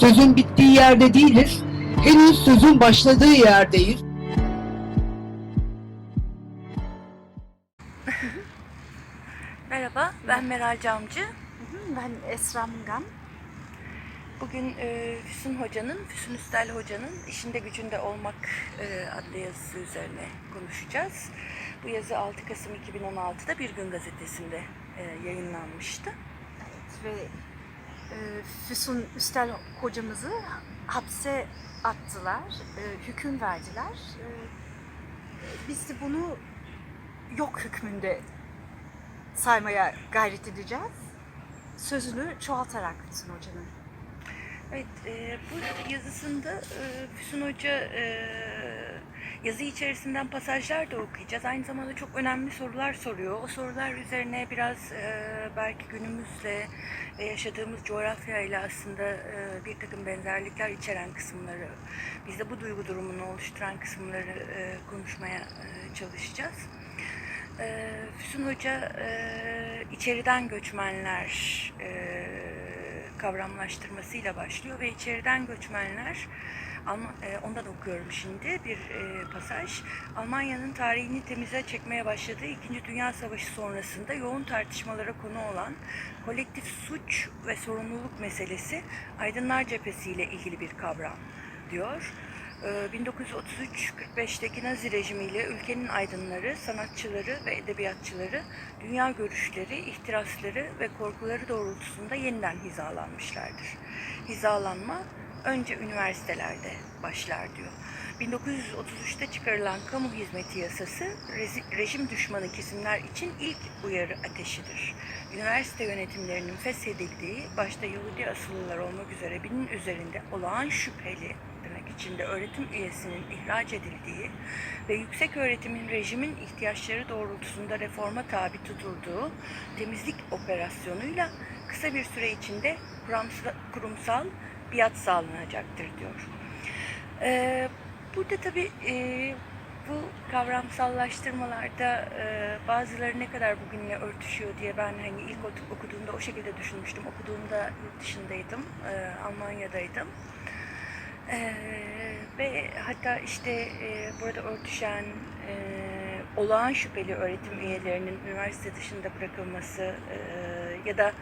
Sözün bittiği yerde değiliz. Henüz sözün başladığı yerdeyiz. Merhaba, ben Meral Camcı. Ben Esra Mungan. Bugün e, Füsun Hoca'nın, Füsun Üstel Hoca'nın İşinde Gücünde Olmak e, adlı yazısı üzerine konuşacağız. Bu yazı 6 Kasım 2016'da Bir Gün Gazetesi'nde e, yayınlanmıştı. ve e, Füsun Üstel hocamızı hapse attılar, e, hüküm verdiler. E, biz de bunu yok hükmünde saymaya gayret edeceğiz. Sözünü çoğaltarak Füsun hocanın. Evet, e, bu yazısında e, Füsun Hoca e, yazı içerisinden pasajlar da okuyacağız. Aynı zamanda çok önemli sorular soruyor. O sorular üzerine biraz e, belki günümüzle ve yaşadığımız coğrafyayla aslında e, bir takım benzerlikler içeren kısımları, bizde bu duygu durumunu oluşturan kısımları e, konuşmaya e, çalışacağız. E, Füsun Hoca e, içeriden göçmenler e, kavramlaştırmasıyla başlıyor ve içeriden göçmenler Alman, e, ondan okuyorum şimdi bir e, pasaj. Almanya'nın tarihini temize çekmeye başladığı İkinci Dünya Savaşı sonrasında yoğun tartışmalara konu olan kolektif suç ve sorumluluk meselesi Aydınlar Cephesi ile ilgili bir kavram diyor. Ee, 1933-45'teki Nazi rejimiyle ülkenin aydınları, sanatçıları ve edebiyatçıları dünya görüşleri, ihtirasları ve korkuları doğrultusunda yeniden hizalanmışlardır. Hizalanma önce üniversitelerde başlar diyor. 1933'te çıkarılan kamu hizmeti yasası rejim düşmanı kesimler için ilk uyarı ateşidir. Üniversite yönetimlerinin feshedildiği, başta Yahudi asıllılar olmak üzere binin üzerinde olağan şüpheli tırnak içinde öğretim üyesinin ihraç edildiği ve yüksek öğretimin rejimin ihtiyaçları doğrultusunda reforma tabi tutulduğu temizlik operasyonuyla kısa bir süre içinde kurumsal biat sağlanacaktır diyor. Ee, burada tabii e, bu kavramsallaştırmalarda e, bazıları ne kadar bugünle örtüşüyor diye ben hani ilk oku- okuduğumda o şekilde düşünmüştüm. Okuduğumda yurt dışındaydım, e, Almanya'daydım. Ee, ve hatta işte e, burada örtüşen e, olağan şüpheli öğretim üyelerinin üniversite dışında bırakılması e, ya da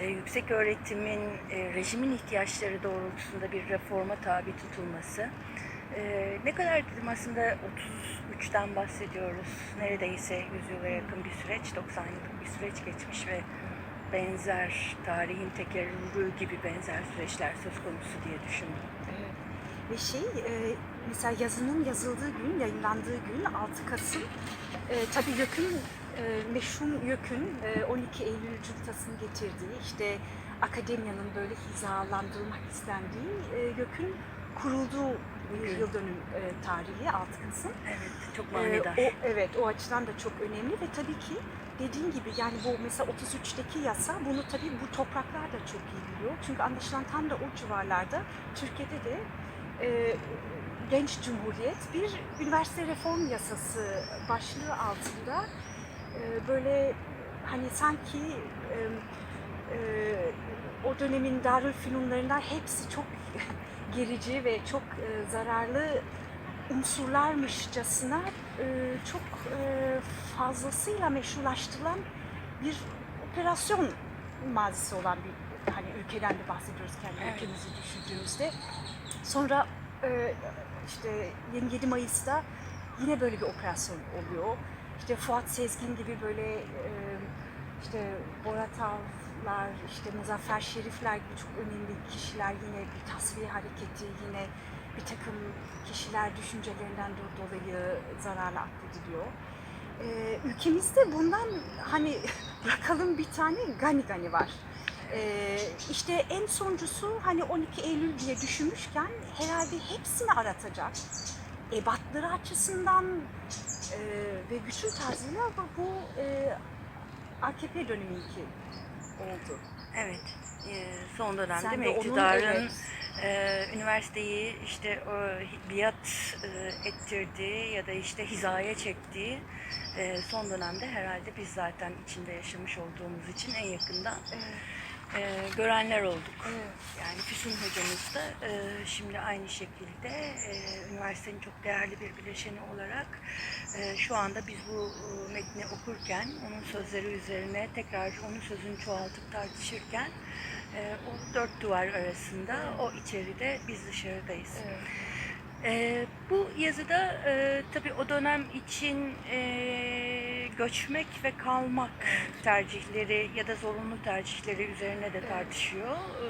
e, yüksek öğretimin e, rejimin ihtiyaçları doğrultusunda bir reforma tabi tutulması. E, ne kadar dedim aslında 33'ten bahsediyoruz. Neredeyse 100 yıla yakın bir süreç, 90 yıllık bir süreç geçmiş ve benzer tarihin tekerrürü gibi benzer süreçler söz konusu diye düşündüm. Ve şey, e, mesela yazının yazıldığı gün, yayınlandığı gün 6 Kasım, e, tabii YÖK'ün, e, meşhum YÖK'ün e, 12 Eylül cuntasını getirdiği, işte akademiyanın böyle hizalandırılmak istendiği e, YÖK'ün kurulduğu bir yıl dönüm e, tarihi 6 Kasım. Evet, çok Ee, manidar. o, evet o açıdan da çok önemli ve tabii ki dediğin gibi yani bu mesela 33'teki yasa bunu tabii bu topraklar da çok iyi biliyor. Çünkü anlaşılan tam da o civarlarda Türkiye'de de e, Genç Cumhuriyet bir üniversite reform yasası başlığı altında e, böyle hani sanki e, e, o dönemin Darülfünunlarından hepsi çok gerici ve çok e, zararlı unsurlarmışçasına e, çok e, fazlasıyla meşrulaştırılan bir operasyon mazisi olan bir hani ülkeden de bahsediyoruz kendi Evet. ülkemizi düşündüğümüzde. Sonra e, işte 27 Mayıs'ta yine böyle bir operasyon oluyor. İşte Fuat Sezgin gibi böyle e, işte Borat Avlar, işte Muzaffer Şerifler gibi çok önemli kişiler yine bir tasfiye hareketi, yine bir takım kişiler düşüncelerinden do- dolayı zararla atfediliyor. Ee, ülkemizde bundan hani bırakalım bir tane gani gani var. Ee, işte en sonuncusu hani 12 Eylül diye düşünmüşken herhalde hepsini aratacak. Ebatları açısından e, ve bütün tarzıyla bu, bu e, AKP döneminki oldu. Evet, e, son dönemde Sen mi de onun, iktidarın evet. e, üniversiteyi işte o biat e, ettirdiği ya da işte hizaya çektiği e, son dönemde herhalde biz zaten içinde yaşamış olduğumuz için en yakından Evet. E, görenler olduk. Evet. Yani Füsun hocamız da e, şimdi aynı şekilde e, üniversitenin çok değerli bir bileşeni olarak e, şu anda biz bu e, metni okurken onun sözleri üzerine tekrar onun sözünü çoğaltıp tartışırken e, o dört duvar arasında o içeride biz dışarıdayız. Evet. Ee, bu yazıda e, tabii o dönem için e, göçmek ve kalmak tercihleri ya da zorunlu tercihleri üzerine de tartışıyor. Ee,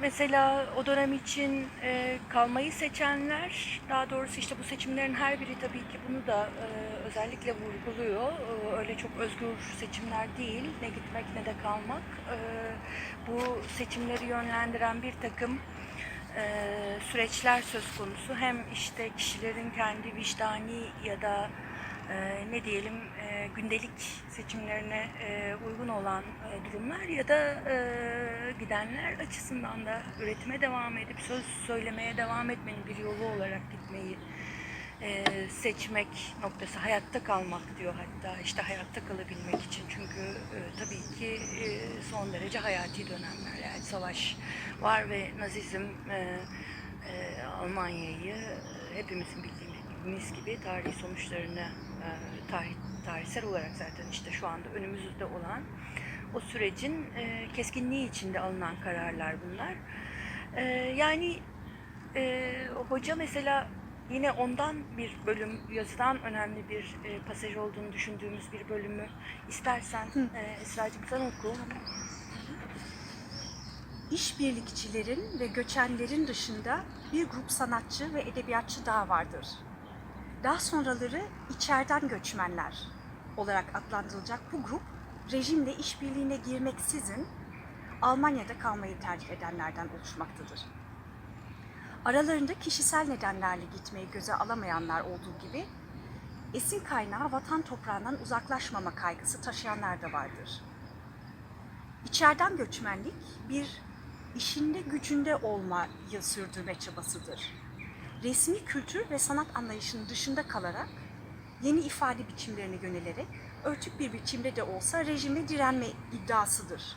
mesela o dönem için e, kalmayı seçenler, daha doğrusu işte bu seçimlerin her biri tabii ki bunu da e, özellikle vurguluyor. Ee, öyle çok özgür seçimler değil, ne gitmek ne de kalmak. Ee, bu seçimleri yönlendiren bir takım e, süreçler söz konusu. Hem işte kişilerin kendi vicdani ya da e, ne diyelim e, gündelik seçimlerine e, uygun olan e, durumlar ya da e, gidenler açısından da üretime devam edip söz söylemeye devam etmenin bir yolu olarak gitmeyi e, seçmek noktası hayatta kalmak diyor hatta işte hayatta kalabilmek için. Çünkü e, tabii ki e, son derece hayati dönemler. Yani savaş var ve Nazizm e, e, Almanya'yı hepimizin bildiğimiz gibi tarihi sonuçlarını tarih, tarihsel olarak zaten işte şu anda önümüzde olan o sürecin e, keskinliği içinde alınan kararlar bunlar. E, yani e, hoca mesela yine ondan bir bölüm yazıdan önemli bir e, pasaj olduğunu düşündüğümüz bir bölümü istersen e, Esra'cığım sen oku. İşbirlikçilerin ve göçenlerin dışında bir grup sanatçı ve edebiyatçı daha vardır. Daha sonraları içeriden göçmenler olarak adlandırılacak bu grup, rejimle işbirliğine girmeksizin Almanya'da kalmayı tercih edenlerden oluşmaktadır. Aralarında kişisel nedenlerle gitmeyi göze alamayanlar olduğu gibi, esin kaynağı vatan toprağından uzaklaşmama kaygısı taşıyanlar da vardır. İçeriden göçmenlik bir işinde gücünde olmayı sürdürme çabasıdır. Resmi kültür ve sanat anlayışının dışında kalarak yeni ifade biçimlerine yönelerek örtük bir biçimde de olsa rejime direnme iddiasıdır.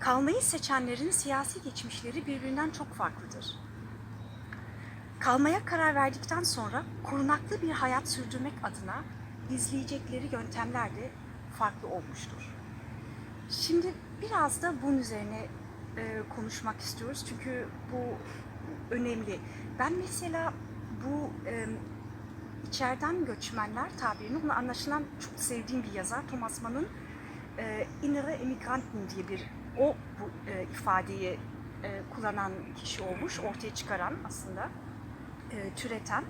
Kalmayı seçenlerin siyasi geçmişleri birbirinden çok farklıdır. Kalmaya karar verdikten sonra korunaklı bir hayat sürdürmek adına izleyecekleri yöntemler de farklı olmuştur. Şimdi biraz da bunun üzerine e, konuşmak istiyoruz çünkü bu önemli. Ben mesela bu e, içeriden göçmenler tabirini, bunu anlaşılan çok sevdiğim bir yazar Thomas Mann'ın e, Innere Emigranten diye bir o bu e, ifadeyi e, kullanan kişi olmuş, ortaya çıkaran aslında e, türeten.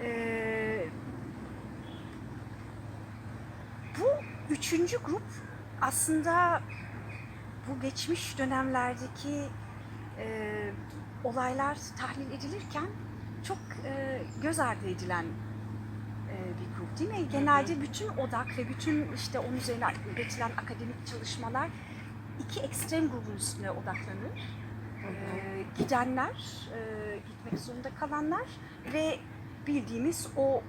E, bu üçüncü grup aslında bu geçmiş dönemlerdeki e, olaylar tahlil edilirken çok e, göz ardı edilen e, bir grup değil mi? Genelde bütün odak ve bütün işte onun üzerine üretilen akademik çalışmalar iki ekstrem grubun üstüne odaklanır. E, gidenler, e, gitmek zorunda kalanlar ve bildiğimiz o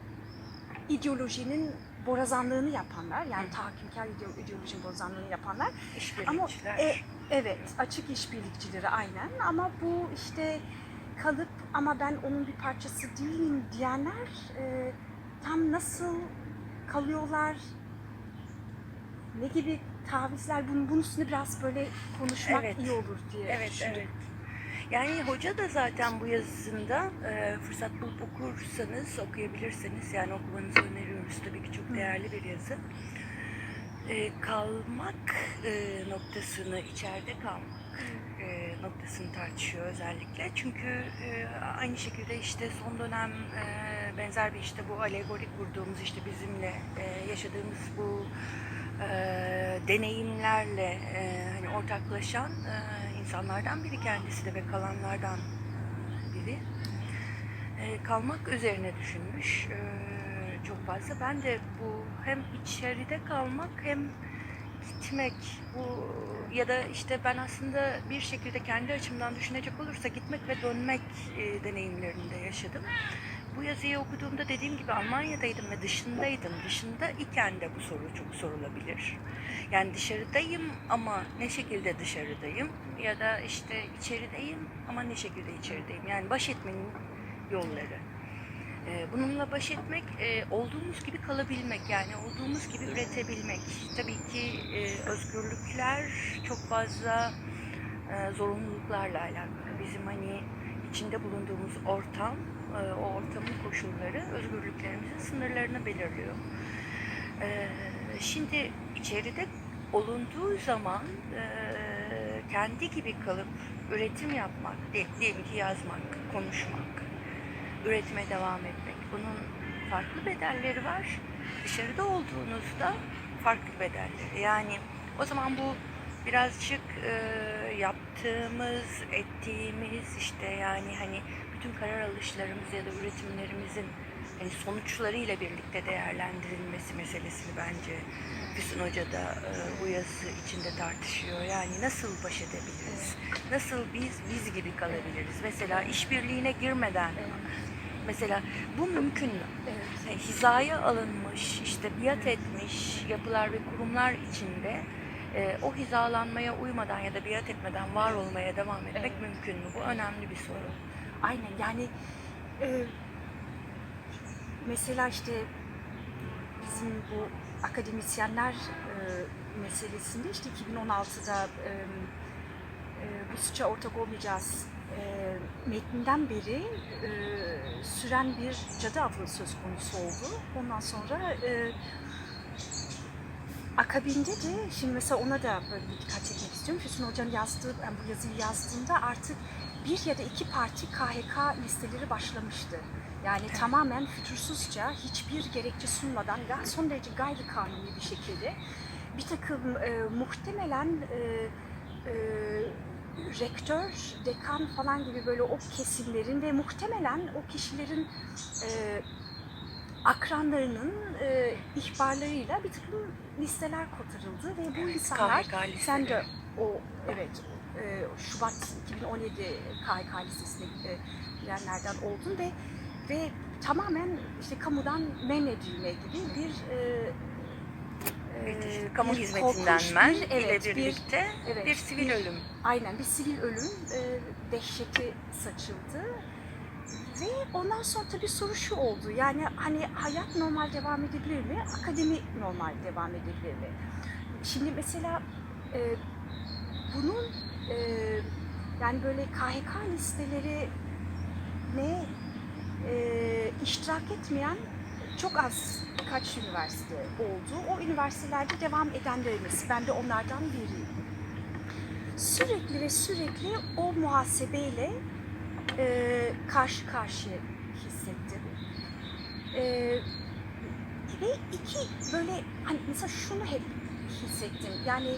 ideolojinin borazanlığını yapanlar, yani tahakkümkar ide- ideolojinin borazanlığını yapanlar. Ama e, evet açık işbirlikçileri aynen ama bu işte kalıp ama ben onun bir parçası değilim diyenler e, tam nasıl kalıyorlar ne gibi tavizler bunun, bunun üstüne biraz böyle konuşmak Evet. iyi olur diye Evet, düşündüm. evet. Yani hoca da zaten bu yazısında e, fırsat bulup okursanız, okuyabilirseniz yani okumanızı öneriyoruz. Tabii ki çok değerli bir yazı. E, kalmak e, noktasını, içeride kalmak e, noktasını tartışıyor özellikle. Çünkü e, aynı şekilde işte son dönem e, benzer bir işte bu alegorik kurduğumuz işte bizimle e, yaşadığımız bu e, deneyimlerle e, hani ortaklaşan e, insanlardan biri kendisi de ve kalanlardan biri. E, kalmak üzerine düşünmüş e, çok fazla. Ben de bu hem içeride kalmak hem gitmek bu ya da işte ben aslında bir şekilde kendi açımdan düşünecek olursa gitmek ve dönmek e, deneyimlerinde yaşadım. bu yazıyı okuduğumda dediğim gibi Almanya'daydım ve dışındaydım. Dışında iken de bu soru çok sorulabilir. Yani dışarıdayım ama ne şekilde dışarıdayım ya da işte içerideyim ama ne şekilde içerideyim. Yani baş etmenin yolları. Ee, Bununla baş etmek, e, olduğumuz gibi kalabilmek yani olduğumuz gibi üretebilmek. Tabii ki e, özgürlükler çok fazla e, zorunluluklarla alakalı. Bizim hani içinde bulunduğumuz ortam, o ortamın koşulları özgürlüklerimizin sınırlarını belirliyor. Şimdi içeride olunduğu zaman kendi gibi kalıp üretim yapmak, diye- diyelim ki yazmak, konuşmak, üretime devam etmek. Bunun farklı bedelleri var. Dışarıda olduğunuzda farklı bedelleri. Yani o zaman bu birazcık e, yaptığımız, ettiğimiz işte yani hani bütün karar alışlarımız ya da üretimlerimizin sonuçlarıyla birlikte değerlendirilmesi meselesini bence Füsun Hoca da e, bu yazısı içinde tartışıyor. Yani nasıl baş edebiliriz? Nasıl biz biz gibi kalabiliriz? Mesela işbirliğine girmeden Mesela bu mümkün mü? Evet. Yani hizaya alınmış, işte biat etmiş yapılar ve kurumlar içinde e, o hizalanmaya uymadan ya da biat etmeden var olmaya devam etmek Evet. mümkün mü? Bu önemli bir soru. Aynen yani e, mesela işte bizim bu akademisyenler e, meselesinde işte 2016'da e, e, bu suça ortak olmayacağız e, metninden beri e, süren bir cadı avı söz konusu oldu. Ondan sonra e, akabinde de şimdi mesela ona da böyle dikkat çekmek istiyorum. Füsun Hoca'nın yazdığı, yani bu yazıyı yazdığında artık bir ya da iki parti KHK listeleri başlamıştı. Yani tamamen fütursuzca, hiçbir gerekçe sunmadan ve son derece gayri kanuni bir şekilde bir takım e, muhtemelen e, e, rektör, dekan falan gibi böyle o kesimlerin ve muhtemelen o kişilerin e, akranlarının e, ihbarlarıyla bir takım listeler kotarıldı ve bu Evet, insanlar KHK sen de o evet e, Şubat 2017 KHK listesine e, girenlerden oldun ve ve tamamen işte kamudan men edilme gibi bir e, Bir e, kamu bir hizmetinden korkunç men bir- evet, ile bir- birlikte evet, bir sivil bir- ölüm. Aynen bir sivil ölüm e, dehşeti saçıldı. Ve ondan sonra tabii soru şu oldu. Yani hani hayat normal devam edebilir mi? Akademi normal devam edebilir mi? Şimdi mesela e, bunun e, yani böyle KHK listeleri ne e, iştirak etmeyen çok az kaç üniversite oldu. O üniversitelerde devam edenlerin ben de onlardan biriyim sürekli ve sürekli o muhasebeyle e, karşı karşıya hissettim. E, ve iki böyle hani mesela şunu hep hissettim. Yani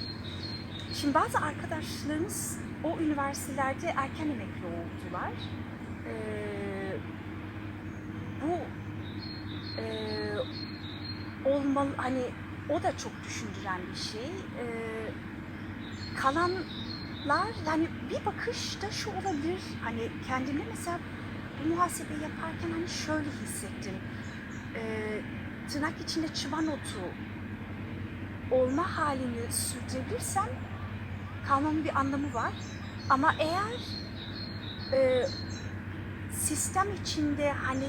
şimdi bazı arkadaşlarımız o üniversitelerde erken emekli oldular. E, bu e, olmalı hani o da çok düşündüren bir şey. E, kalanlar yani bir bakışta şu olabilir hani kendimde mesela bu muhasebeyi yaparken hani şöyle hissettim Ee, tırnak içinde çıban otu olma halini sürdürebilirsem kalmamın bir anlamı var ama eğer e, sistem içinde hani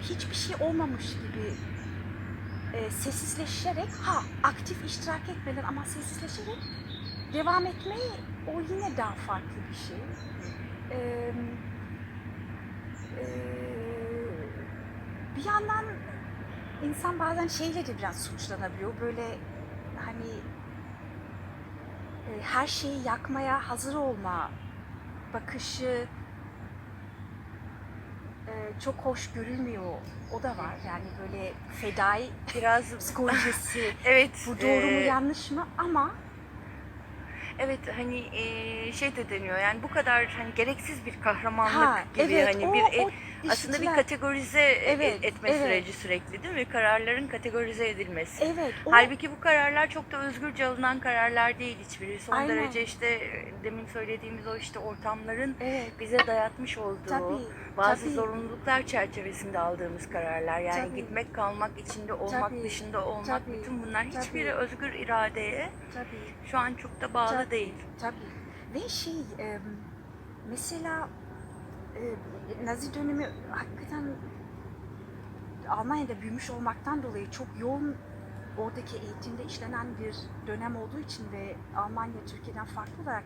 hiçbir şey olmamış gibi e, sessizleşerek ha aktif iştirak etmeden ama sessizleşerek devam etmeyi o yine daha farklı bir şey. Ee, e, bir yandan insan bazen şeyle de biraz suçlanabiliyor. Böyle hani e, her şeyi yakmaya hazır olma bakışı e, çok hoş görülmüyor. O da var. Yani böyle fedai Biraz psikolojisi. evet. Bu doğru mu e, yanlış mı? Ama Evet hani e, şey de deniyor yani bu kadar hani gereksiz bir kahramanlık Ha, gibi evet, hani o- bir o- Aslında bir kategorize e- Evet, etme evet. süreci sürekli değil mi? Kararların kategorize edilmesi. Evet. o- Halbuki bu kararlar çok da özgürce alınan kararlar değil hiçbiri. Son Aynen. derece işte e, demin söylediğimiz o işte ortamların Evet. bize dayatmış olduğu Tabii, bazı tabii. zorunluluklar çerçevesinde aldığımız kararlar. Yani Tabii. gitmek, kalmak, içinde olmak, Tabii, dışında olmak tabii, bütün bunlar hiçbiri tabii. özgür iradeye Tabii. şu an çok da bağlı Tabii, değil. Tabii. Ve şey e, mesela e, Nazi dönemi hakikaten Almanya'da büyümüş olmaktan dolayı çok yoğun oradaki eğitimde işlenen bir dönem olduğu için ve Almanya Türkiye'den farklı olarak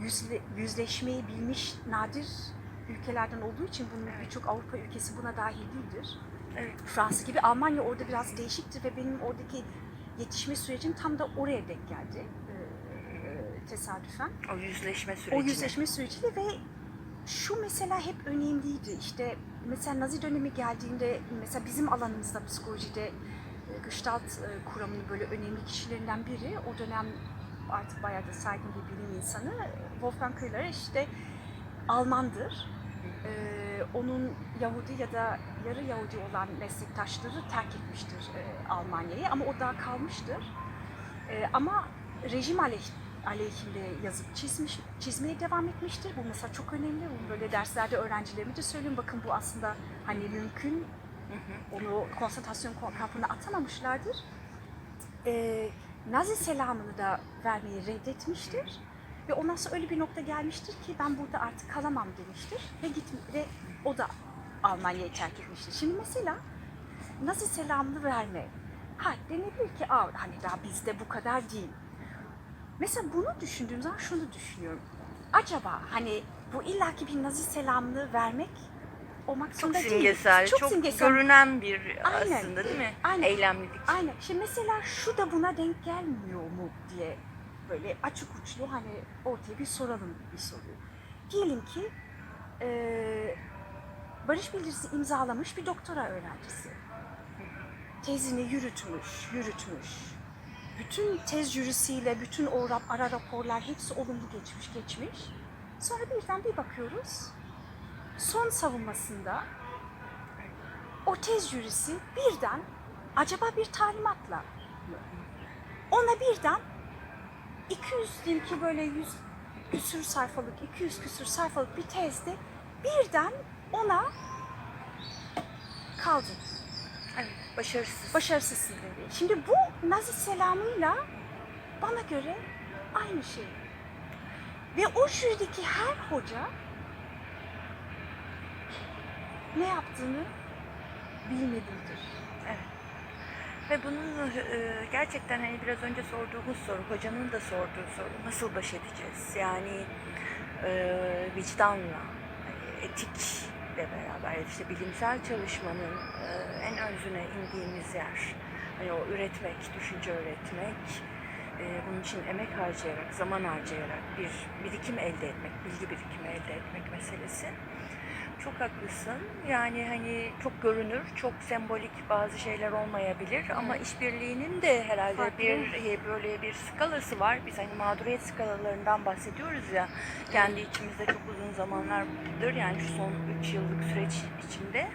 yüzle, yüzleşmeyi bilmiş nadir ülkelerden olduğu için bunun birçok Avrupa ülkesi buna dahil değildir. Evet. Fransa gibi Almanya orada biraz değişiktir ve benim oradaki yetişme sürecim tam da oraya denk geldi e, tesadüfen. O yüzleşme süreci. O yüzleşme süreciyle ve şu mesela hep önemliydi. İşte mesela Nazi dönemi geldiğinde mesela bizim alanımızda psikolojide e, Gestalt e, kuramının böyle önemli kişilerinden biri. O dönem artık bayağı da saygın bir bilim insanı. Wolfgang Köhler işte Almandır. Ee, onun Yahudi ya da yarı Yahudi olan meslektaşları terk etmiştir e, Almanya'yı ama o daha kalmıştır. E, ama rejim aleyh, aleyhinde yazıp çizmiş, çizmeye devam etmiştir. Bu mesela çok önemli. Bunu böyle derslerde öğrencilerime de söylüyorum. Bakın bu aslında hani mümkün. Onu konsantrasyon kampına atamamışlardır. E, Nazi selamını da vermeyi reddetmiştir. Ve ondan sonra öyle bir nokta gelmiştir ki ben burada artık kalamam demiştir. Ve git ve o da Almanya'yı terk etmiştir. Şimdi mesela Nazi selamını verme. Ha denebilir ki hani daha bizde bu kadar değil. Mesela bunu düşündüğüm zaman şunu düşünüyorum. Acaba hani bu illaki bir Nazi selamını vermek olmak Çok zorunda değil. simgesel, çok, simgesel. görünen bir Aynen. aslında değil mi? Aynen. Eylemlilik. Aynen. Şimdi mesela şu da buna denk gelmiyor mu diye böyle açık uçlu hani ortaya bir soralım bir soruyu. Diyelim ki eee barış bildirisi imzalamış bir doktora öğrencisi. Tezini yürütmüş, yürütmüş. Bütün tez jürisiyle, bütün o rap, ara raporlar hepsi olumlu geçmiş, geçmiş. Sonra birden bir bakıyoruz. Son savunmasında o tez jürisi birden acaba bir talimatla? Ona birden 200 diyeyim ki böyle 100 küsür sayfalık, 200 küsür sayfalık bir tezde birden ona kaldı. Evet, başarısız. Başarısızsın dedi. Şimdi bu Nazi selamıyla bana göre aynı şey. Ve o jürideki her hoca ne yaptığını bilmelidir. Evet. Ve bunun e, gerçekten hani biraz önce sorduğumuz soru, hocanın da sorduğu soru nasıl baş edeceğiz? Yani e, vicdanla, hani etikle beraber işte bilimsel çalışmanın e, en özüne indiğimiz yer. Hani o üretmek, düşünce üretmek, e, bunun için emek harcayarak, zaman harcayarak bir birikim elde etmek, bilgi birikimi elde etmek meselesi. Çok haklısın. Yani hani çok görünür, çok sembolik bazı şeyler olmayabilir ama işbirliğinin de herhalde Farklı. bir e, böyle bir skalası var. Biz hani mağduriyet skalalarından bahsediyoruz ya. Kendi içimizde çok uzun zamanlardır yani şu son 3 yıllık süreç içinde.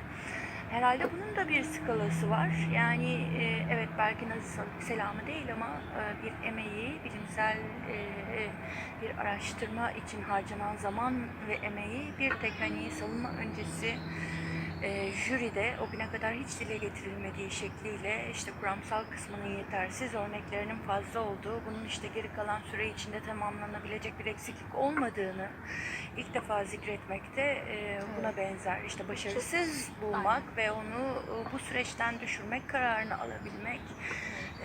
Herhalde bunun da bir skalası var. Yani e, evet belki Nazi selamı değil ama e, bir emeği, bilimsel e, e, bir araştırma için harcanan zaman ve emeği bir tek hani savunma öncesi e, jüride o güne kadar hiç dile getirilmediği şekliyle işte kuramsal kısmının yetersiz, örneklerinin fazla olduğu, bunun işte geri kalan süre içinde tamamlanabilecek bir eksiklik olmadığını ilk defa zikretmekte e, buna benzer. İşte başarısız bulmak ve onu e, bu süreçten düşürmek, kararını alabilmek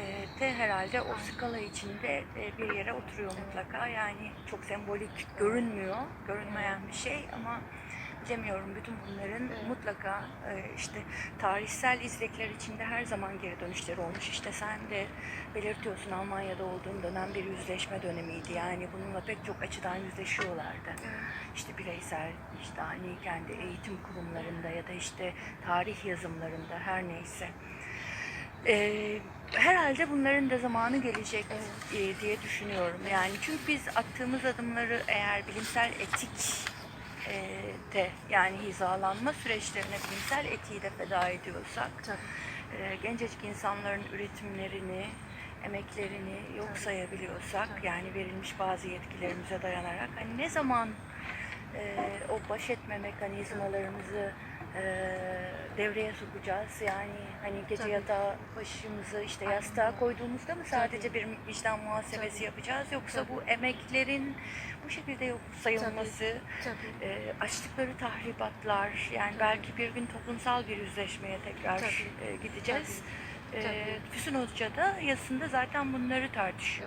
e, de herhalde o skala içinde e, bir yere oturuyor mutlaka. Yani çok sembolik görünmüyor, görünmeyen bir şey ama bilemiyorum bütün bunların mutlaka e, işte tarihsel izlekler içinde her zaman geri dönüşleri olmuş. İşte sen de belirtiyorsun Almanya'da olduğun dönem bir yüzleşme dönemiydi. Yani bununla pek çok açıdan yüzleşiyorlardı. İşte bireysel, işte hani kendi eğitim kurumlarında ya da işte tarih yazımlarında her neyse. Ee, herhalde bunların da zamanı gelecek e, diye düşünüyorum. Yani çünkü biz attığımız adımları eğer bilimsel etik de yani hizalanma süreçlerine bilimsel etiği de feda ediyorsak Tabii. e, gencecik insanların üretimlerini, emeklerini yok Tabii. sayabiliyorsak Tabii. yani verilmiş bazı yetkilerimize dayanarak hani ne zaman e, o baş etme mekanizmalarımızı e, devreye sokacağız yani hani gece Tabii. yatağa başımızı işte Aynen yastığa koyduğumuzda mı sadece Tabii. bir vicdan muhasebesi Tabii. yapacağız yoksa Tabii. bu emeklerin bu şekilde yok sayılması Tabii. e, açtıkları tahribatlar yani belki bir gün toplumsal bir yüzleşmeye tekrar Tabii. e, gideceğiz. Tabii. E, Tabii. Füsun Hoca da yazısında zaten bunları tartışıyor.